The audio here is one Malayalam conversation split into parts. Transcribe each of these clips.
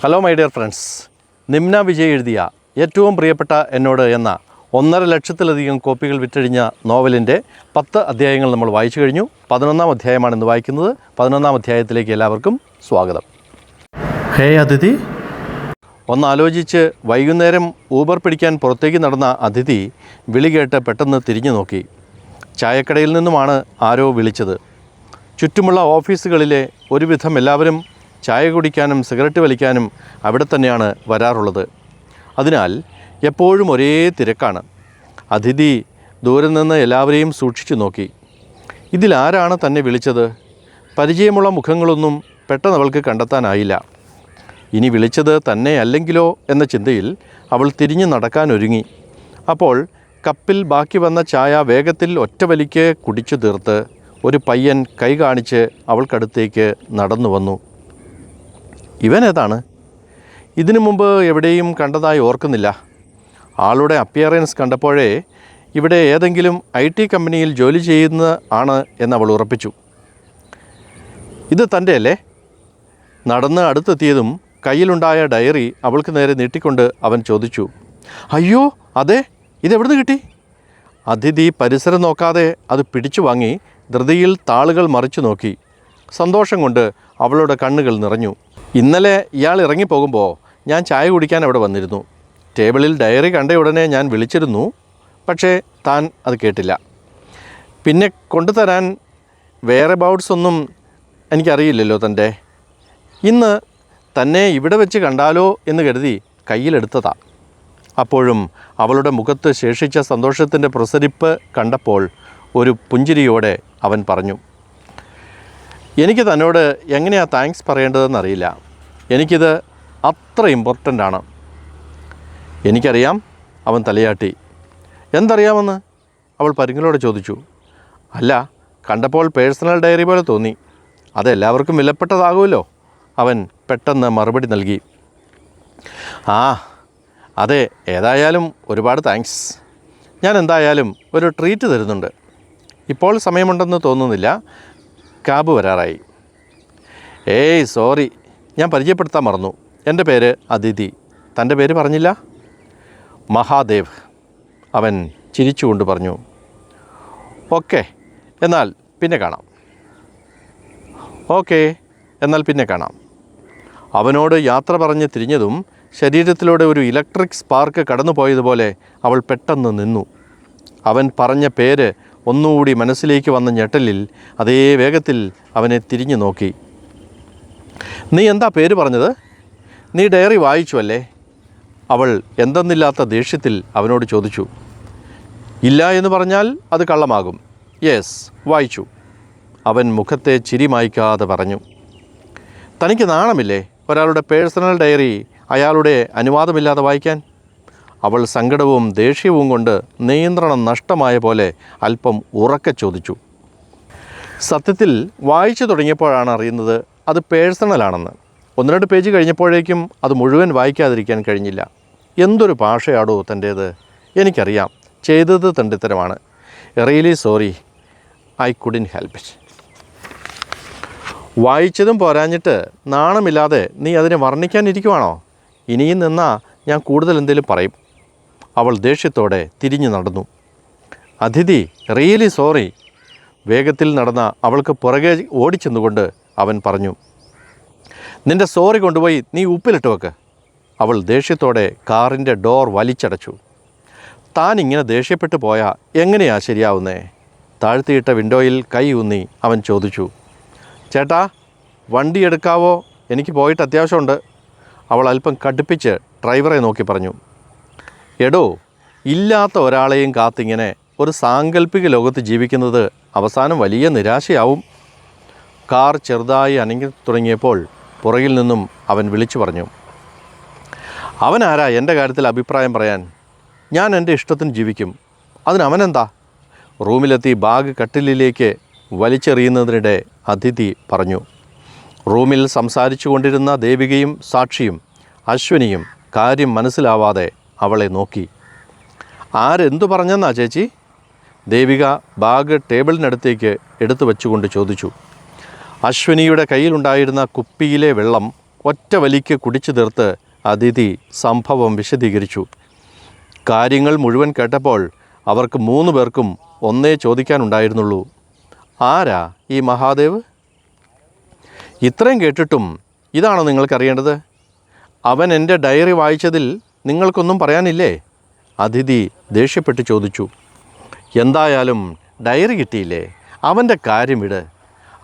Hello my dear friends Nimna Vijay എഴുതിയ ഏറ്റവും പ്രിയപ്പെട്ട എന്നോട് എന്ന ഒന്നര ലക്ഷത്തിലധികം കോപ്പികൾ വിറ്റഴിഞ്ഞ നോവലിന്റെ പത്ത് അധ്യായങ്ങൾ നമ്മൾ വായിച്ചു കഴിഞ്ഞു. പതിനൊന്നാം അധ്യായമാണ് ഇന്ന് വായിക്കുന്നത്. പതിനൊന്നാം അധ്യായത്തിലേക്ക് എല്ലാവർക്കും സ്വാഗതം. ഹേ അതിഥി. ഒന്ന് ആലോചിച്ച് വൈകുന്നേരം ഊബർ പിടിക്കാൻ പുറത്തേക്ക് നടന്ന അതിഥി വിളി കേട്ട് പെട്ടെന്ന് തിരിഞ്ഞു നോക്കി. ചായക്കടയിൽ നിന്നുമാണ് ആരോ വിളിച്ചത്. ചുറ്റുമുള്ള ഓഫീസുകളിലെ ഒരുവിധം എല്ലാവരും ചായ കുടിക്കാനും സിഗരറ്റ് വലിക്കാനും അവിടെ തന്നെയാണ് വരാറുള്ളത്. അതിനാൽ എപ്പോഴും ഒരേ തിരക്കാണ്. അതിഥി ദൂരെ നിന്ന് എല്ലാവരെയും സൂക്ഷിച്ചു നോക്കി. ഇതിലാരാണ് തന്നെ വിളിച്ചത്? പരിചയമുള്ള മുഖങ്ങളൊന്നും പെട്ടെന്ന് അവൾക്ക് കണ്ടെത്താനായില്ല. ഇനി വിളിച്ചത് തന്നെ അല്ലെങ്കിലോ എന്ന ചിന്തയിൽ അവൾ തിരിഞ്ഞു നടക്കാനൊരുങ്ങി അപ്പോൾ കപ്പിൽ ബാക്കി വന്ന ചായ വേഗത്തിൽ ഒറ്റവലിക്ക് കുടിച്ചു തീർത്ത് ഒരു പയ്യൻ കൈ കാണിച്ച് അവൾക്കടുത്തേക്ക് നടന്നു വന്നു. ഇവൻ ഏതാണ് ഇതിനു മുമ്പ് എവിടെയും കണ്ടതായി ഓർക്കുന്നില്ല. ആളുടെ അപ്പിയറൻസ് കണ്ടപ്പോഴേ ഇവിടെ ഏതെങ്കിലും ഐ ടി കമ്പനിയിൽ ജോലി ചെയ്യുന്ന ആണ് എന്നവൾ ഉറപ്പിച്ചു. ഇത് തന്റെ അല്ലേ നടന്ന് അടുത്തെത്തിയതും കയ്യിലുണ്ടായ ഡയറി അവൾക്ക് നേരെ നീട്ടിക്കൊണ്ട് അവൻ ചോദിച്ചു അയ്യോ അതെ ഇതെവിടുന്ന് കിട്ടി? അതിഥി പരിസരം നോക്കാതെ അത് പിടിച്ചു വാങ്ങി ധൃതിയിൽ താളുകൾ മറിച്ചു നോക്കി. സന്തോഷം കൊണ്ട് അവളുടെ കണ്ണുകൾ നിറഞ്ഞു. ഇന്നലെ ഇയാൾ ഇറങ്ങിപ്പോകുമ്പോൾ ഞാൻ ചായ കുടിക്കാൻ അവിടെ വന്നിരുന്നു. ടേബിളിൽ ഡയറി കണ്ട ഉടനെ ഞാൻ വിളിച്ചിരുന്നു പക്ഷേ താൻ അത് കേട്ടില്ല. പിന്നെ കൊണ്ടുതരാൻ വേറെ ബൗട്ട്സ് ഒന്നും എനിക്കറിയില്ലല്ലോ തന്റെ. ഇന്ന് തന്നെ ഇവിടെ വെച്ച് കണ്ടാലോ എന്ന് കരുതി കയ്യിലെടുത്തതാ. അപ്പോഴും അവളുടെ മുഖത്ത് ശേഷിച്ച സന്തോഷത്തിന്റെ പ്രസരിപ്പ് കണ്ടപ്പോൾ ഒരു പുഞ്ചിരിയോടെ അവൻ പറഞ്ഞു എനിക്ക് തന്നോട് എങ്ങനെയാണ് താങ്ക്സ് പറയേണ്ടതെന്ന് അറിയില്ല. എനിക്കിത് അത്ര ഇമ്പോർട്ടന്റ് ആണ്. എനിക്കറിയാം അവൻ തലയാട്ടി. എന്തറിയാമെന്ന് അവൾ പരിങ്ങലോടെ ചോദിച്ചു. അല്ല കണ്ടപ്പോൾ പേഴ്സണൽ ഡയറി പോലെ തോന്നി. അതെല്ലാവർക്കും വിലപ്പെട്ടതാകുമല്ലോ. അവൻ പെട്ടെന്ന് മറുപടി നൽകി. ആ അതെ ഏതായാലും ഒരുപാട് താങ്ക്സ് ഞാൻ എന്തായാലും ഒരു ട്രീറ്റ് തരുന്നുണ്ട്. ഇപ്പോൾ സമയമുണ്ടെന്ന് തോന്നുന്നില്ല. ക്യാബ് വരാറായി. ഏയ് സോറി. ഞാൻ പരിചയപ്പെടുത്താൻ മറന്നു. എന്റെ പേര് അതിഥി. തന്റെ പേര് പറഞ്ഞില്ല? മഹാദേവ്. അവൻ ചിരിച്ചുകൊണ്ട് പറഞ്ഞു. ഓക്കെ എന്നാൽ പിന്നെ കാണാം. ഓക്കെ എന്നാൽ പിന്നെ കാണാം. അവനോട് യാത്ര പറഞ്ഞ് തിരിഞ്ഞതും ശരീരത്തിലൂടെ ഒരു ഇലക്ട്രിക് സ്പാർക്ക് കടന്നുപോയതുപോലെ അവൾ പെട്ടെന്ന് നിന്നു. അവൻ പറഞ്ഞ പേര് ഒന്നുകൂടി മനസ്സിലേക്ക് വന്ന ഞെട്ടലിൽ അതേ വേഗത്തിൽ അവനെ തിരിഞ്ഞു നോക്കി. നീ എന്താ പേര് പറഞ്ഞത്? നീ ഡയറി വായിച്ചു അല്ലേ? അവൾ എന്തെന്നില്ലാത്ത ദേഷ്യത്തിൽ അവനോട് ചോദിച്ചു. ഇല്ല എന്ന് പറഞ്ഞാൽ അത് കള്ളമാകും. യെസ് വായിച്ചു. അവൻ മുഖത്തെ ചിരി മായ്ക്കാതെ പറഞ്ഞു. തനിക്ക് നാണമില്ലേ ഒരാളുടെ പേഴ്സണൽ ഡയറി അയാളുടെ അനുവാദമില്ലാതെ വായിക്കാൻ? അവൾ സങ്കടവും ദേഷ്യവും കൊണ്ട് നിയന്ത്രണം നഷ്ടമായ പോലെ അല്പം ഉറക്കെ ചോദിച്ചു. സത്യത്തിൽ വായിച്ചു തുടങ്ങിയപ്പോഴാണ് അറിയുന്നത് അത് പേഴ്സണലാണെന്ന് ഒന്ന് രണ്ട് പേജ് കഴിഞ്ഞപ്പോഴേക്കും അത് മുഴുവൻ വായിക്കാതിരിക്കാൻ കഴിഞ്ഞില്ല. എന്തൊരു ഭാഷയാടോ തന്റേത്? എനിക്കറിയാം. ചെയ്തത് തണ്ടിത്തരമാണ്. Really sorry I couldn't help it വായിച്ചതും പോരാഞ്ഞിട്ട് നാണമില്ലാതെ നീ അതിനെ വർണിക്കാനിരിക്കുവാണോ? ഇനിയും നിന്നാ ഞാൻ കൂടുതൽ എന്തെങ്കിലും പറയും. അവൾ ദേഷ്യത്തോടെ തിരിഞ്ഞു നടന്നു. അതിഥി റിയലി സോറി. വേഗത്തിൽ നടന്ന അവൾക്ക് പുറകെ ഓടിച്ചെന്നുകൊണ്ട് അവൻ പറഞ്ഞു നിന്റെ സോറി കൊണ്ടുപോയി നീ ഉപ്പിലിട്ട് വെക്ക്. അവൾ ദേഷ്യത്തോടെ കാറിന്റെ ഡോർ വലിച്ചടച്ചു. താൻ ഇങ്ങനെ ദേഷ്യപ്പെട്ടു പോയാൽ എങ്ങനെയാ ശരിയാവുന്നേ? താഴ്ത്തിയിട്ട വിൻഡോയിൽ കൈ ഊന്നി അവൻ ചോദിച്ചു ചേട്ടാ വണ്ടി എടുക്കാവോ? എനിക്ക് പോയിട്ട് അത്യാവശ്യമുണ്ട്. അവൾ അല്പം കടുപ്പിച്ച് ഡ്രൈവറെ നോക്കി പറഞ്ഞു എടോ ഇല്ലാത്ത ഒരാളെയും കാത്തിങ്ങനെ ഒരു സാങ്കല്പിക ലോകത്ത് ജീവിക്കുന്നത് അവസാനം വലിയ നിരാശയാവും. കാർ ചെറുതായി അനങ്ങി തുടങ്ങിയപ്പോൾ പുറകിൽ നിന്നും അവൻ വിളിച്ചു പറഞ്ഞു അവനാരാ എന്റെ കാര്യത്തിൽ അഭിപ്രായം പറയാൻ. ഞാൻ എന്റെ ഇഷ്ടത്തിന് ജീവിക്കും. അതിനവനെന്താ റൂമിലെത്തി ബാഗ് കട്ടിലിലേക്ക് വലിച്ചെറിയുന്നതിനിടെ അതിഥി പറഞ്ഞു റൂമിൽ സംസാരിച്ചു കൊണ്ടിരുന്ന ദേവികയും സാക്ഷിയും അശ്വിനിയും കാര്യം മനസ്സിലാവാതെ അവളെ നോക്കി. ആരെന്തു പറഞ്ഞെന്നാ ചേച്ചി? ദേവിക ബാഗ് ടേബിളിനടുത്തേക്ക് എടുത്തു വെച്ചുകൊണ്ട് ചോദിച്ചു. അശ്വിനിയുടെ കയ്യിലുണ്ടായിരുന്ന കുപ്പിയിലെ വെള്ളം ഒറ്റ വലിക്ക് കുടിച്ചു തീർത്ത് അതിഥി സംഭവം വിശദീകരിച്ചു. കാര്യങ്ങൾ മുഴുവൻ കേട്ടപ്പോൾ അവർക്ക് മൂന്ന് പേർക്കും ഒന്നേ ചോദിക്കാനുണ്ടായിരുന്നുള്ളൂ. ആരാ ഈ മഹാദേവ്? ഇത്രയും കേട്ടിട്ടും ഇതാണോ നിങ്ങൾക്കറിയേണ്ടത്? അവൻ എന്റെ ഡയറി വായിച്ചതിൽ നിങ്ങൾക്കൊന്നും പറയാനില്ലേ? അതിഥി ദേഷ്യപ്പെട്ട് ചോദിച്ചു. എന്തായാലും ഡയറി കിട്ടിയില്ലേ? അവന്റെ കാര്യം ഇട്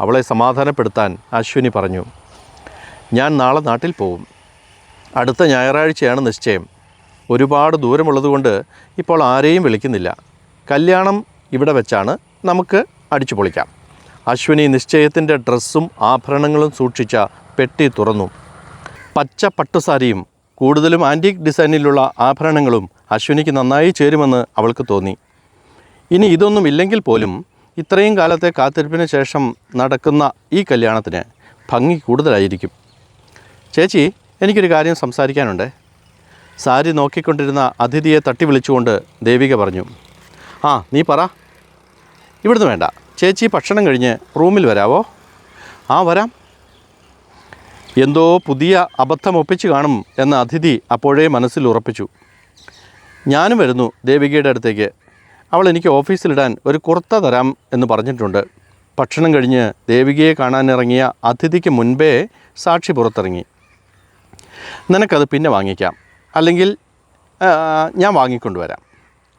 അവളെ സമാധാനപ്പെടുത്താൻ അശ്വിനി പറഞ്ഞു. ഞാൻ നാളെ നാട്ടിൽ പോവും. അടുത്ത ഞായറാഴ്ചയാണ് നിശ്ചയം. ഒരുപാട് ദൂരമുള്ളതുകൊണ്ട് ഇപ്പോൾ ആരെയും വിളിക്കുന്നില്ല. കല്യാണം ഇവിടെ വെച്ചാണ് നമുക്ക് അടിച്ചു പൊളിക്കാം. അശ്വിനി നിശ്ചയത്തിന്റെ ഡ്രസ്സും ആഭരണങ്ങളും സൂക്ഷിച്ച പെട്ടി തുറന്നു. പച്ച പട്ടുസാരിയും കൂടുതലും ആന്റീക് ഡിസൈനിലുള്ള ആഭരണങ്ങളും അശ്വിനിക്ക് നന്നായി ചേരുമെന്ന് അവൾക്ക് തോന്നി. ഇനി ഇതൊന്നും ഇല്ലെങ്കിൽ പോലും ഇത്രയും കാലത്തെ കാത്തിരിപ്പിന് ശേഷം നടക്കുന്ന ഈ കല്യാണത്തിന് ഭംഗി കൂടുതലായിരിക്കും. ചേച്ചി എനിക്കൊരു കാര്യം സംസാരിക്കാനുണ്ട്. സാരി നോക്കിക്കൊണ്ടിരുന്ന അതിഥിയെ തട്ടി വിളിച്ചുകൊണ്ട് ദേവിക പറഞ്ഞു ആ നീ പറ. ഇവിടുന്ന് വേണ്ട. ചേച്ചി ഭക്ഷണം കഴിഞ്ഞ് റൂമിൽ വരാവോ? ആ വരാം. എന്തോ പുതിയ അബദ്ധം ഒപ്പിച്ചു കാണും എന്ന അതിഥി അപ്പോഴേ മനസ്സിൽ ഉറപ്പിച്ചു. ഞാനും വരുന്നു ദേവികയുടെ അടുത്തേക്ക്. അവൾ എനിക്ക് ഓഫീസിലിടാൻ ഒരു കുർത്ത തരാം എന്ന് പറഞ്ഞിട്ടുണ്ട്. ഭക്ഷണം കഴിഞ്ഞ് ദേവികയെ കാണാനിറങ്ങിയ അതിഥിക്ക് മുൻപേ സാക്ഷി പുറത്തിറങ്ങി. നിനക്കത് പിന്നെ വാങ്ങിക്കാം. അല്ലെങ്കിൽ ഞാൻ വാങ്ങിക്കൊണ്ടുവരാം.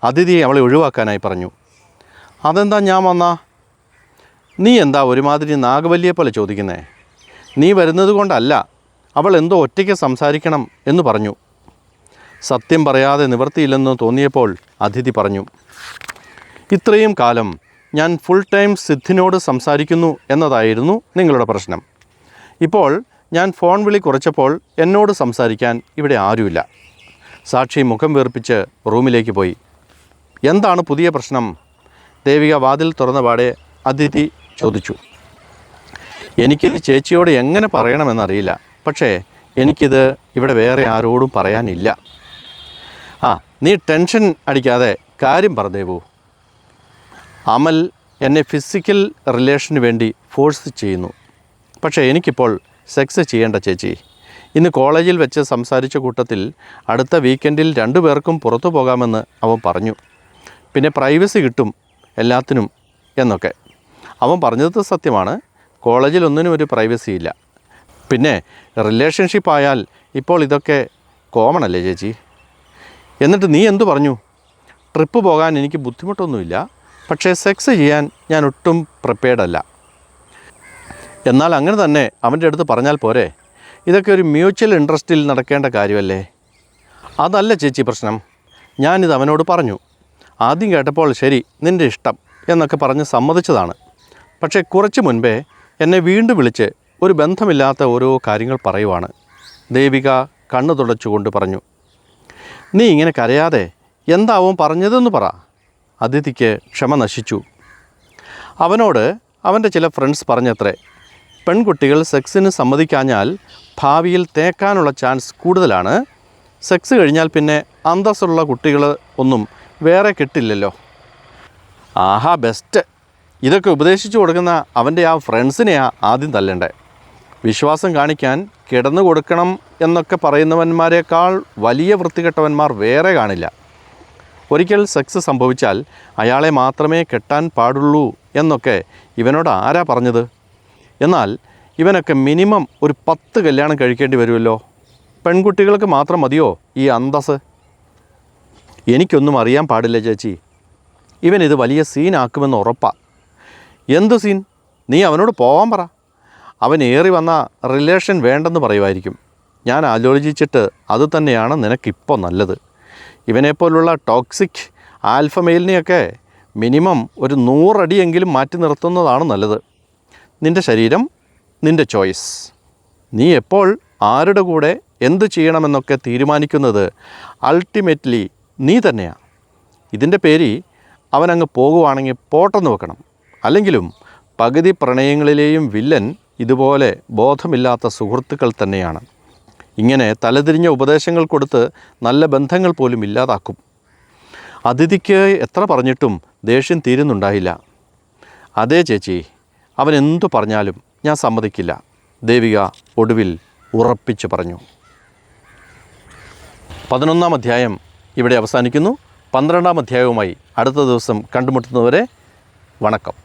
അതിഥിയെ അവളെ ഒഴിവാക്കാനായി പറഞ്ഞു. അതെന്താ ഞാൻ വന്നാ? നീ എന്താ ഒരുമാതിരി നാഗവല്ലിയെ പോലെ ചോദിക്കുന്നേ? നീ വരുന്നത് കൊണ്ടല്ല. അവൾ എന്തോ ഒറ്റയ്ക്ക് സംസാരിക്കണം എന്ന് പറഞ്ഞു. സത്യം പറയാതെ നിവർത്തിയില്ലെന്ന് തോന്നിയപ്പോൾ അതിഥി പറഞ്ഞു ഇത്രയും കാലം ഞാൻ ഫുൾ ടൈം സിദ്ധിനോട് സംസാരിക്കുന്നു എന്നതായിരുന്നു നിങ്ങളുടെ പ്രശ്നം. ഇപ്പോൾ ഞാൻ ഫോൺ വിളി കുറച്ചപ്പോൾ എന്നോട് സംസാരിക്കാൻ ഇവിടെ ആരുമില്ല. സാക്ഷി മുഖം വീർപ്പിച്ച് റൂമിലേക്ക് പോയി. എന്താണ് പുതിയ പ്രശ്നം? ദേവിക വാതിൽ തുറന്ന പാടെ അതിഥി ചോദിച്ചു. എനിക്കിത് ചേച്ചിയോട് എങ്ങനെ പറയണമെന്നറിയില്ല. പക്ഷേ എനിക്കിത് ഇവിടെ വേറെ ആരോടും പറയാനില്ല. ആ നീ ടെൻഷൻ അടിക്കാതെ കാര്യം പറഞ്ഞേവൂ അമൽ എന്നെ ഫിസിക്കൽ റിലേഷന് വേണ്ടി ഫോഴ്സ് ചെയ്യുന്നു. പക്ഷേ എനിക്കിപ്പോൾ സെക്സ് ചെയ്യേണ്ട ചേച്ചി. ഇന്ന് കോളേജിൽ വെച്ച് സംസാരിച്ച കൂട്ടത്തിൽ അടുത്ത വീക്കെൻഡിൽ രണ്ടു പേർക്കും പുറത്തു പോകാമെന്ന് അവൻ പറഞ്ഞു. പിന്നെ പ്രൈവസി കിട്ടും എല്ലാത്തിനും എന്നൊക്കെ. അവൻ പറഞ്ഞത് സത്യമാണ്. കോളേജിൽ ഒന്നിനും ഒരു പ്രൈവസി ഇല്ല. പിന്നെ റിലേഷൻഷിപ്പ് ആയാൽ ഇപ്പോൾ ഇതൊക്കെ കോമൺ അല്ലേ ചേച്ചി? എന്നിട്ട് നീ എന്തു പറഞ്ഞു? ട്രിപ്പ് പോകാൻ എനിക്ക് ബുദ്ധിമുട്ടൊന്നുമില്ല. പക്ഷേ സെക്സ് ചെയ്യാൻ ഞാൻ ഒട്ടും പ്രിപ്പയർഡ് അല്ല. എന്നാൽ അങ്ങനെ തന്നെ അവന്റെ അടുത്ത് പറഞ്ഞാൽ പോരെ? ഇതൊക്കെ ഒരു മ്യൂച്വൽ ഇൻട്രസ്റ്റിൽ നടക്കേണ്ട കാര്യമല്ലേ? അതല്ല ചേച്ചി പ്രശ്നം. ഞാനിത് അവനോട് പറഞ്ഞു. ആദ്യം കേട്ടപ്പോൾ ശരി നിന്റെ ഇഷ്ടം എന്നൊക്കെ പറഞ്ഞ് സമ്മതിച്ചതാണ്. പക്ഷേ കുറച്ച് മുൻപേ എന്നെ വീണ്ടും വിളിച്ച് ഒരു ബന്ധമില്ലാത്ത ഓരോ കാര്യങ്ങൾ പറയുവാണ്. ദേവിക കണ്ണു തുടച്ചുകൊണ്ട് പറഞ്ഞു നീ ഇങ്ങനെ കരയാതെ എന്താവും പറഞ്ഞതെന്ന് പറ. അതിഥിക്ക് ക്ഷമ നശിച്ചു. അവനോട് അവന്റെ ചില ഫ്രണ്ട്സ് പറഞ്ഞത്രേ പെൺകുട്ടികൾ സെക്സിന് സമ്മതിക്കാഞ്ഞാൽ ഭാവിയിൽ തേക്കാനുള്ള ചാൻസ് കൂടുതലാണ്. സെക്സ് കഴിഞ്ഞാൽ പിന്നെ അന്തസ്സുള്ള കുട്ടികൾ ഒന്നും വേറെ കിട്ടില്ലല്ലോ. ആഹാ ബെസ്റ്റ് ഇതൊക്കെ ഉപദേശിച്ചു കൊടുക്കുന്ന അവന്റെ ആ ഫ്രണ്ട്സിനെയാ ആദ്യം തല്ലണ്ടേ. വിശ്വാസം കാണിക്കാൻ കിടന്നു കൊടുക്കണം എന്നൊക്കെ പറയുന്നവന്മാരെക്കാൾ വലിയ വൃത്തികെട്ടവന്മാർ വേറെ കാണില്ല. ഒരിക്കൽ സെക്സ് സംഭവിച്ചാൽ അയാളെ മാത്രമേ കെട്ടാൻ പാടുള്ളൂ എന്നൊക്കെ ഇവനോട് ആരാ പറഞ്ഞത്? എന്നാൽ ഇവനൊക്കെ മിനിമം ഒരു പത്ത് കല്യാണം കഴിക്കേണ്ടി വരുമല്ലോ. പെൺകുട്ടികൾക്ക് മാത്രം മതിയോ ഈ അന്തസ് എനിക്കൊന്നും അറിയാൻ പാടില്ല ചേച്ചി. ഇവൻ ഇത് വലിയ സീനാക്കുമെന്ന് ഉറപ്പാ. എന്ത് സീൻ? നീ അവനോട് പോവാൻ പറ. അവൻ ഏറി വന്ന റിലേഷൻ വേണ്ടെന്ന് പറയുമായിരിക്കും. ഞാൻ ആലോചിച്ചിട്ട് അത് തന്നെയാണ് നിനക്കിപ്പോൾ നല്ലത്. ഇവനെപ്പോലുള്ള ടോക്സിക് ആൽഫമെയിലിനെയൊക്കെ മിനിമം ഒരു നൂറടിയെങ്കിലും മാറ്റി നിർത്തുന്നതാണ് നല്ലത്. നിന്റെ ശരീരം നിന്റെ ചോയ്സ് നീ എപ്പോൾ ആരുടെ കൂടെ എന്ത് ചെയ്യണമെന്നൊക്കെ തീരുമാനിക്കുന്നത് അൾട്ടിമേറ്റ്ലി നീ തന്നെയാണ് ഇതിന്റെ പേര് അവനങ്ങ് പോകുവാണെങ്കിൽ പോട്ടെന്ന് വെക്കണം. അല്ലെങ്കിലും പകുതി പ്രണയങ്ങളിലെയും വില്ലൻ ഇതുപോലെ ബോധമില്ലാത്ത സുഹൃത്തുക്കൾ തന്നെയാണ്. ഇങ്ങനെ തലതിരിഞ്ഞ ഉപദേശങ്ങൾ കൊടുത്ത് നല്ല ബന്ധങ്ങൾ പോലും ഇല്ലാതാക്കും. അതിഥിക്ക് എത്ര പറഞ്ഞിട്ടും ദേഷ്യം തീരുന്നുണ്ടായില്ല. അതേ ചേച്ചി അവൻ എന്തു പറഞ്ഞാലും ഞാൻ സമ്മതിക്കില്ല. ദേവിക ഒടുവിൽ ഉറപ്പിച്ചു പറഞ്ഞു. പതിനൊന്നാം അധ്യായം ഇവിടെ അവസാനിക്കുന്നു. പന്ത്രണ്ടാം അധ്യായവുമായി അടുത്ത ദിവസം കണ്ടുമുട്ടുന്നവരെ വണക്കം.